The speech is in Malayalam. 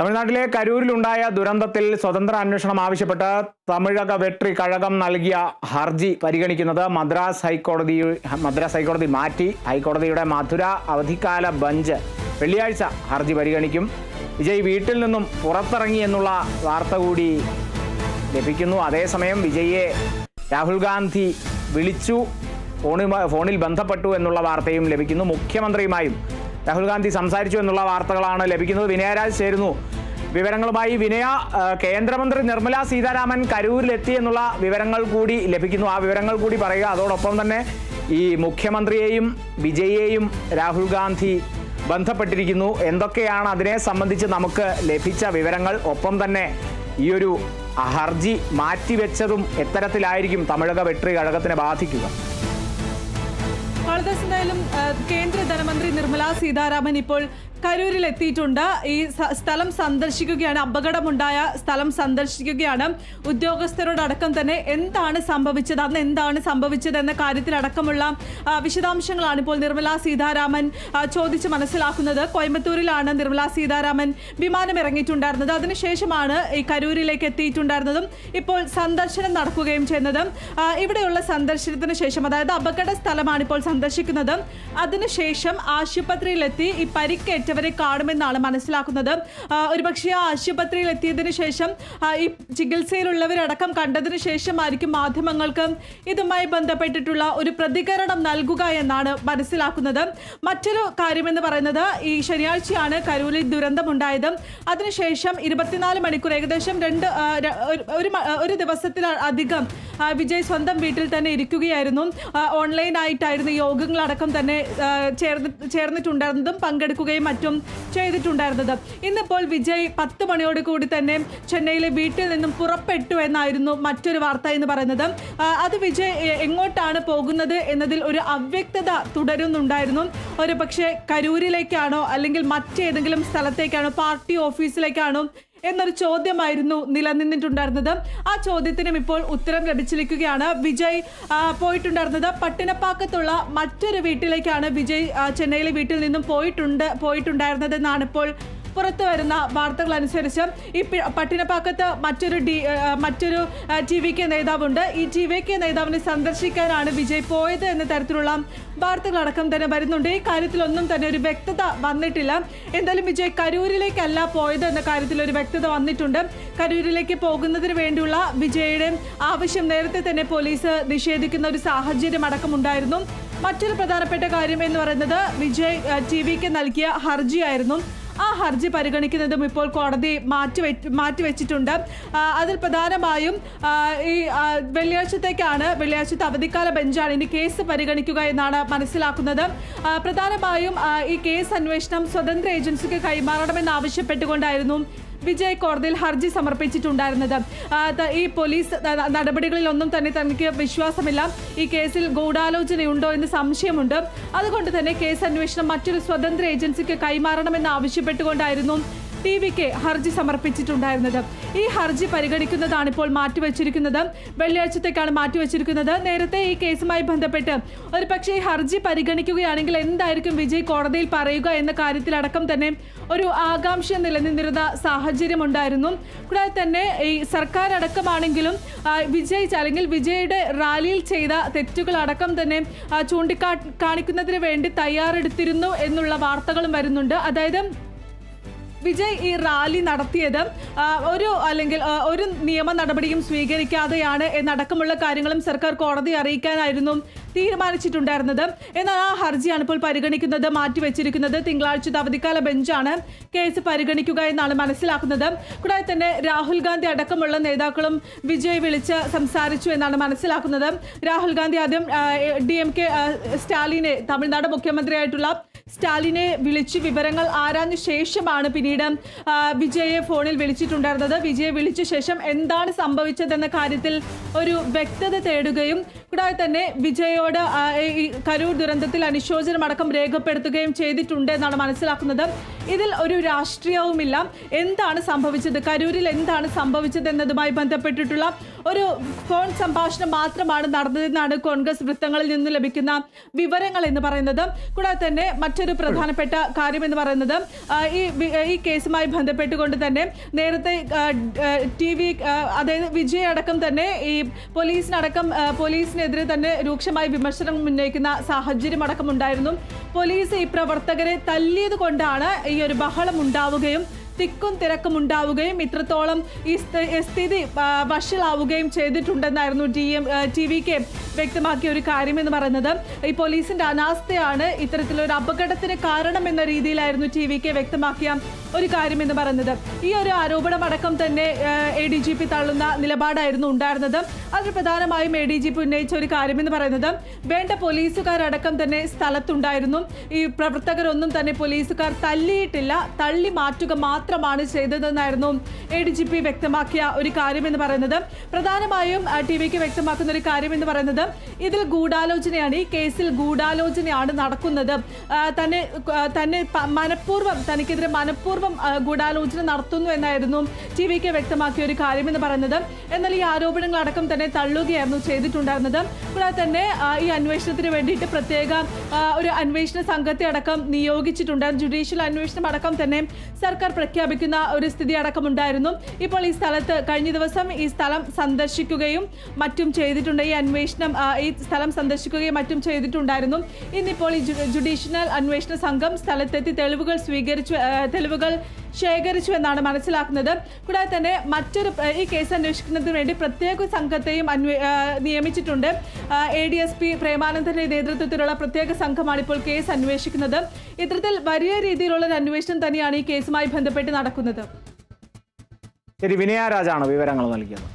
തമിഴ്നാട്ടിലെ കരൂരിലുണ്ടായ ദുരന്തത്തിൽ സ്വതന്ത്ര അന്വേഷണം ആവശ്യപ്പെട്ട് തമിഴക വെട്രി കഴകം നൽകിയ ഹർജി പരിഗണിക്കുന്നത് മദ്രാസ് ഹൈക്കോടതി മദ്രാസ് ഹൈക്കോടതി മാറ്റി. ഹൈക്കോടതിയുടെ മധുര അവധിക്കാല ബഞ്ച് വെള്ളിയാഴ്ച ഹർജി പരിഗണിക്കും. വിജയ് വീട്ടിൽ നിന്നും പുറത്തിറങ്ങി എന്നുള്ള വാർത്ത കൂടി ലഭിക്കുന്നു. അതേസമയം വിജയെ രാഹുൽ ഗാന്ധി വിളിച്ചു. ഫോണിൽ ബന്ധപ്പെട്ടു എന്നുള്ള വാർത്തയും ലഭിക്കുന്നു. മുഖ്യമന്ത്രിയുമായും രാഹുൽ ഗാന്ധി സംസാരിച്ചു എന്നുള്ള വാർത്തകളാണ് ലഭിക്കുന്നത്. വിനയരാജ് ചേരുന്നു. വിവരങ്ങളുമായി വിനയ കേന്ദ്രമന്ത്രി നിർമ്മല സീതാരാമൻ കരൂരിലെത്തി എന്നുള്ള വിവരങ്ങൾ കൂടി ലഭിക്കുന്നു. ആ വിവരങ്ങൾ കൂടി പറയുക. അതോടൊപ്പം തന്നെ ഈ മുഖ്യമന്ത്രിയെയും വിജയെയും രാഹുൽ ഗാന്ധി ബന്ധപ്പെട്ടിരിക്കുന്നു. എന്തൊക്കെയാണ് അതിനെ സംബന്ധിച്ച് നമുക്ക് ലഭിച്ച വിവരങ്ങൾ? ഒപ്പം തന്നെ ഈ ഒരു ഹർജി മാറ്റിവെച്ചതും എത്തരത്തിലായിരിക്കും. തമിഴക വെട്രി കഴകത്തിനെ ബാധിക്കുക. എന്തായാലും കേന്ദ്ര ധനമന്ത്രി നിർമ്മല സീതാരാമൻ ഇപ്പോൾ കരൂരിൽ എത്തിയിട്ടുണ്ട് ഈ സ്ഥലം സന്ദർശിക്കുകയാണ് അപകടമുണ്ടായ സ്ഥലം സന്ദർശിക്കുകയാണ് ഉദ്യോഗസ്ഥരോടക്കം തന്നെ. എന്താണ് സംഭവിച്ചത്? അന്ന് എന്താണ് സംഭവിച്ചത് എന്ന കാര്യത്തിലടക്കമുള്ള വിശദാംശങ്ങളാണ് ഇപ്പോൾ നിർമ്മലാ സീതാരാമൻ ചോദിച്ച് മനസ്സിലാക്കുന്നത്. കോയമ്പത്തൂരിലാണ് നിർമ്മലാ സീതാരാമൻ വിമാനം ഇറങ്ങിയിട്ടുണ്ടായിരുന്നത്. അതിനുശേഷമാണ് ഈ കരൂരിലേക്ക് എത്തിയിട്ടുണ്ടായിരുന്നതും ഇപ്പോൾ സന്ദർശനം നടക്കുകയും ചെയ്യുന്നത്. ഇവിടെയുള്ള സന്ദർശനത്തിന് ശേഷം അതായത് അപകട സ്ഥലമാണ് ഇപ്പോൾ സന്ദർശിക്കുന്നത്. അതിനുശേഷം ആശുപത്രിയിലെത്തി ഈ പരിക്കേറ്റവരെ കാണുമെന്നാണ് മനസ്സിലാക്കുന്നത്. ഒരുപക്ഷെ ആശുപത്രിയിൽ എത്തിയതിന് ശേഷം ഈ ചികിത്സയിലുള്ളവരടക്കം കണ്ടതിന് ശേഷമായിരിക്കും മാധ്യമങ്ങൾക്ക് ഇതുമായി ബന്ധപ്പെട്ടിട്ടുള്ള ഒരു പ്രതികരണം നൽകുക എന്നാണ് മനസ്സിലാക്കുന്നത്. മറ്റൊരു കാര്യമെന്ന് പറയുന്നത് ഈ ശനിയാഴ്ചയാണ് കരൂരിൽ ദുരന്തമുണ്ടായത്. അതിനുശേഷം ഇരുപത്തിനാല് മണിക്കൂർ ഏകദേശം രണ്ട് ഒരു- ഒരു മ- വിജയ് സ്വന്തം വീട്ടിൽ തന്നെ ഇരിക്കുകയായിരുന്നു. ഓൺലൈനായിട്ടായിരുന്നു യോഗങ്ങളടക്കം തന്നെ ചേർന്ന് ചേർന്നിട്ടുണ്ടായിരുന്നതും പങ്കെടുക്കുകയും മറ്റും ചെയ്തിട്ടുണ്ടായിരുന്നത്. ഇന്നിപ്പോൾ വിജയ് പത്ത് മണിയോട് കൂടി തന്നെ ചെന്നൈയിലെ വീട്ടിൽ നിന്നും പുറപ്പെട്ടു എന്നായിരുന്നു മറ്റൊരു വാർത്ത എന്ന് പറയുന്നത്. അത് വിജയ് എങ്ങോട്ടാണ് പോകുന്നത് എന്നതിൽ ഒരു അവ്യക്തത തുടരുന്നുണ്ടായിരുന്നു. ഒരു പക്ഷേ കരൂരിലേക്കാണോ അല്ലെങ്കിൽ മറ്റേതെങ്കിലും സ്ഥലത്തേക്കാണോ പാർട്ടി ഓഫീസിലേക്കാണോ എന്നൊരു ചോദ്യമായിരുന്നു നിലനിന്നിട്ടുണ്ടായിരുന്നത്. ആ ചോദ്യത്തിനും ഇപ്പോൾ ഉത്തരം ലഭിച്ചിരിക്കുകയാണ്. വിജയ് പോയിട്ടുണ്ടായിരുന്നത് പട്ടിണപ്പാക്കത്തുള്ള മറ്റൊരു വീട്ടിലേക്കാണ് വിജയ് ചെന്നൈയിലെ വീട്ടിൽ നിന്നും പോയിട്ടുണ്ട് പോയിട്ടുണ്ടായിരുന്നതെന്നാണ് ഇപ്പോൾ പുറത്തു വരുന്ന വാർത്തകൾ അനുസരിച്ച് ഈ പട്ടിണപ്പാക്കത്ത് മറ്റൊരു ഡി മറ്റൊരു ടി വി കെ നേതാവുണ്ട്. ഈ ടി വി കെ നേതാവിനെ സന്ദർശിക്കാനാണ് വിജയ് പോയത് എന്ന തരത്തിലുള്ള വാർത്തകളടക്കം തന്നെ വരുന്നുണ്ട്. ഈ കാര്യത്തിലൊന്നും തന്നെ ഒരു വ്യക്തത വന്നിട്ടില്ല. എന്തായാലും വിജയ് കരൂരിലേക്കല്ല പോയത് എന്ന കാര്യത്തിൽ ഒരു വ്യക്തത വന്നിട്ടുണ്ട്. കരൂരിലേക്ക് പോകുന്നതിന് വേണ്ടിയുള്ള വിജയുടെ ആവശ്യം നേരത്തെ തന്നെ പോലീസ് നിഷേധിക്കുന്ന ഒരു സാഹചര്യം അടക്കമുണ്ടായിരുന്നു. മറ്റൊരു പ്രധാനപ്പെട്ട കാര്യം എന്ന് പറയുന്നത് വിജയ് ടി വിക്ക് നൽകിയ ഹർജിയായിരുന്നു. ആ ഹർജി പരിഗണിക്കുന്നതും ഇപ്പോൾ കോടതി മാറ്റി മാറ്റിവെച്ചിട്ടുണ്ട് അതിൽ പ്രധാനമായും ഈ വെള്ളിയാഴ്ചത്തേക്കാണ് വെള്ളിയാഴ്ചത്തെ അവധിക്കാല ബെഞ്ചാണ് ഇനി കേസ് പരിഗണിക്കുക എന്നാണ് മനസ്സിലാക്കുന്നത്. പ്രധാനമായും ഈ കേസ് അന്വേഷണം സ്വതന്ത്ര ഏജൻസിക്ക് കൈമാറണമെന്ന് ആവശ്യപ്പെട്ടുകൊണ്ടായിരുന്നു വിജയ് കോടതിയിൽ ഹർജി സമർപ്പിച്ചിട്ടുണ്ടായിരുന്നത്. ഈ പോലീസ് നടപടികളിൽ ഒന്നും തന്നെ തനിക്ക് വിശ്വാസമില്ല. ഈ കേസിൽ ഗൂഢാലോചനയുണ്ടോ എന്ന് സംശയമുണ്ട്. അതുകൊണ്ട് തന്നെ കേസ് അന്വേഷണം മറ്റൊരു സ്വതന്ത്ര ഏജൻസിക്ക് കൈമാറണമെന്ന് ആവശ്യപ്പെട്ടുകൊണ്ടായിരുന്നു ടി വിക്ക് ഹർജി സമർപ്പിച്ചിട്ടുണ്ടായിരുന്നത്. ഈ ഹർജി പരിഗണിക്കുന്നതാണ് ഇപ്പോൾ മാറ്റിവെച്ചിരിക്കുന്നത്. വെള്ളിയാഴ്ചത്തേക്കാണ് മാറ്റിവെച്ചിരിക്കുന്നത്. നേരത്തെ ഈ കേസുമായി ബന്ധപ്പെട്ട് ഒരു പക്ഷേ ഈ ഹർജി പരിഗണിക്കുകയാണെങ്കിൽ എന്തായിരിക്കും വിജയ് കോടതിയിൽ പറയുക എന്ന കാര്യത്തിലടക്കം തന്നെ ഒരു ആകാംക്ഷ നിലനിന്നിരുന്ന സാഹചര്യം ഉണ്ടായിരുന്നു കൂടാതെ തന്നെ ഈ സർക്കാർ അടക്കമാണെങ്കിലും വിജയ് അല്ലെങ്കിൽ വിജയുടെ റാലിയിൽ ചെയ്ത തെറ്റുകളടക്കം തന്നെ ചൂണ്ടിക്കാ കാണിക്കുന്നതിന് വേണ്ടി തയ്യാറെടുത്തിരുന്നു എന്നുള്ള വാർത്തകളും വരുന്നുണ്ട്. അതായത് വിജയ് ഈ റാലി നടത്തിയത് ഒരു അല്ലെങ്കിൽ ഒരു നിയമ നടപടിയും സ്വീകരിക്കാതെയാണ് എന്നടക്കമുള്ള കാര്യങ്ങളും സർക്കാർ കോടതി അറിയിക്കാനായിരുന്നു തീരുമാനിച്ചിട്ടുണ്ടായിരുന്നത്. എന്നാൽ ആ ഹർജിയാണ് ഇപ്പോൾ പരിഗണിക്കുന്നത് മാറ്റിവെച്ചിരിക്കുന്നത്. തിങ്കളാഴ്ചത്തെ അവധിക്കാല ബെഞ്ചാണ് കേസ് പരിഗണിക്കുക എന്നാണ് മനസ്സിലാക്കുന്നത്. കൂടാതെ തന്നെ രാഹുൽ ഗാന്ധി അടക്കമുള്ള നേതാക്കളും വിജയ് വിളിച്ച് സംസാരിച്ചു എന്നാണ് മനസ്സിലാക്കുന്നത്. രാഹുൽ ഗാന്ധി ആദ്യം ഡി എം കെ സ്റ്റാലിനെ തമിഴ്നാട് മുഖ്യമന്ത്രിയായിട്ടുള്ള സ്റ്റാലിനെ വിളിച്ച് വിവരങ്ങൾ ആരാഞ്ഞ ശേഷമാണ് പിന്നീട് വിജയെ ഫോണിൽ വിളിച്ചിട്ടുണ്ടായിരുന്നത്. വിജയെ വിളിച്ച ശേഷം എന്താണ് സംഭവിച്ചതെന്ന കാര്യത്തിൽ ഒരു വ്യക്തത തേടുകയും കൂടാതെ തന്നെ വിജയോട് ഈ കരൂർ ദുരന്തത്തിൽ അനുശോചനമടക്കം രേഖപ്പെടുത്തുകയും ചെയ്തിട്ടുണ്ട് എന്നാണ് മനസ്സിലാക്കുന്നത്. ഇതിൽ ഒരു രാഷ്ട്രീയവുമില്ല. എന്താണ് സംഭവിച്ചത്? കരൂരിൽ എന്താണ് സംഭവിച്ചത് എന്നതുമായി ബന്ധപ്പെട്ടിട്ടുള്ള ഒരു ഫോൺ സംഭാഷണം മാത്രമാണ് നടന്നതെന്നാണ് കോൺഗ്രസ് വൃത്തങ്ങളിൽ നിന്ന് ലഭിക്കുന്ന വിവരങ്ങൾ എന്ന് പറയുന്നത്. കൂടാതെ തന്നെ മറ്റൊരു പ്രധാനപ്പെട്ട കാര്യം എന്ന് പറയുന്നത് ഈ കേസുമായി ബന്ധപ്പെട്ടുകൊണ്ട് തന്നെ നേരത്തെ ടി വി അതായത് വിജയ് അടക്കം തന്നെ ഈ പോലീസിനടക്കം പോലീസിനെതിരെ തന്നെ രൂക്ഷമായി വിമർശനം ഉന്നയിക്കുന്ന സാഹചര്യം അടക്കം ഉണ്ടായിരുന്നു. പോലീസ് ഈ പ്രവർത്തകരെ തല്ലിയത് കൊണ്ടാണ് ഈ ഒരു ബഹളം ഉണ്ടാവുകയും തിക്കും തിരക്കും ഉണ്ടാവുകയും ഇത്രത്തോളം ഈ സ്ഥ- സ്ഥിതി വഷളാവുകയും ചെയ്തിട്ടുണ്ടെന്നായിരുന്നു T M T V K വ്യക്തമാക്കിയ ഒരു കാര്യം എന്ന് പറയുന്നത്. ഈ പോലീസിന്റെ അനാസ്ഥയാണ് ഇത്തരത്തിലൊരു അപകടത്തിന് കാരണം എന്ന രീതിയിലായിരുന്നു ടി വി കെ വ്യക്തമാക്കിയ ഒരു കാര്യം എന്ന് പറയുന്നത്. ഈ ഒരു ആരോപണം അടക്കം തന്നെ എ ഡി ജി പി തള്ളുന്ന നിലപാടായിരുന്നു ഉണ്ടായിരുന്നത്. അതിൽ പ്രധാനമായും എ ഡി ജി പി ഉന്നയിച്ച ഒരു കാര്യം എന്ന് പറയുന്നത് വേണ്ട പോലീസുകാരടക്കം തന്നെ സ്ഥലത്തുണ്ടായിരുന്നു. ഈ പ്രവർത്തകരൊന്നും തന്നെ പോലീസുകാർ തല്ലിയിട്ടില്ല തള്ളി മാറ്റുക മാത്രമാണ് ചെയ്തതെന്നായിരുന്നു എ ഡി ജി പി വ്യക്തമാക്കിയ ഒരു കാര്യം എന്ന് പറയുന്നത്. പ്രധാനമായും ടി വിക്ക് വ്യക്തമാക്കുന്ന ഒരു കാര്യം എന്ന് പറയുന്നത് ഇതിൽ ഗൂഢാലോചനയാണ് ഈ കേസിൽ ഗൂഢാലോചനയാണ് നടക്കുന്നത്. തന്നെ തന്നെ മനഃപൂർവം തനിക്കെതിരെ മനഃപൂർവം ആ, ഗൂഢാലോചന നടത്തുന്നു എന്നായിരുന്നു ടി വി കെ വ്യക്തമാക്കിയ ഒരു കാര്യമെന്ന് പറയുന്നത്. എന്നാൽ ഈ ആരോപണങ്ങൾ അടക്കം തന്നെ തള്ളുകയായിരുന്നു ചെയ്തിട്ടുണ്ടായിരുന്നത്. കൂടാതെ തന്നെ ഈ അന്വേഷണത്തിന് വേണ്ടിയിട്ട് പ്രത്യേക ഒരു അന്വേഷണ സംഘത്തെ അടക്കം നിയോഗിച്ചിട്ടുണ്ട്. ജുഡീഷ്യൽ അന്വേഷണം അടക്കം തന്നെ സർക്കാർ പ്രഖ്യാപിക്കുന്ന ഒരു സ്ഥിതി അടക്കം ഉണ്ടായിരുന്നു. ഇപ്പോൾ ഈ സ്ഥലത്ത് കഴിഞ്ഞ ദിവസം ഈ സ്ഥലം സന്ദർശിക്കുകയും മറ്റും ചെയ്തിട്ടുണ്ട്. ഈ അന്വേഷണം ഈ സ്ഥലം സന്ദർശിക്കുകയും മറ്റും ചെയ്തിട്ടുണ്ടായിരുന്നു. ഇന്നിപ്പോൾ ഈ ജുഡീഷ്യൽ അന്വേഷണ സംഘം സ്ഥലത്തെത്തി തെളിവുകൾ സ്വീകരിച്ചു തെളിവുകൾ ശേഖരിച്ചു എന്നാണ് മനസ്സിലാക്കുന്നത്. കൂടാതെ തന്നെ മറ്റൊരു ഈ കേസ് അന്വേഷിക്കുന്നതിന് വേണ്ടി പ്രത്യേക സംഘത്തെയും അന്വേ നിയമിച്ചിട്ടുണ്ട്. എ ഡി എസ് പി പ്രേമാനന്ദന്റെ നേതൃത്വത്തിലുള്ള പ്രത്യേക സംഘമാണ് ഇപ്പോൾ കേസ് അന്വേഷിക്കുന്നത്. ഇത്തരത്തിൽ വലിയ രീതിയിലുള്ള ഒരു അന്വേഷണം തന്നെയാണ് ഈ കേസുമായി ബന്ധപ്പെട്ട് നടക്കുന്നത്. ശരി വിനയരാജാണ് വിവരങ്ങൾ നൽകിയത്.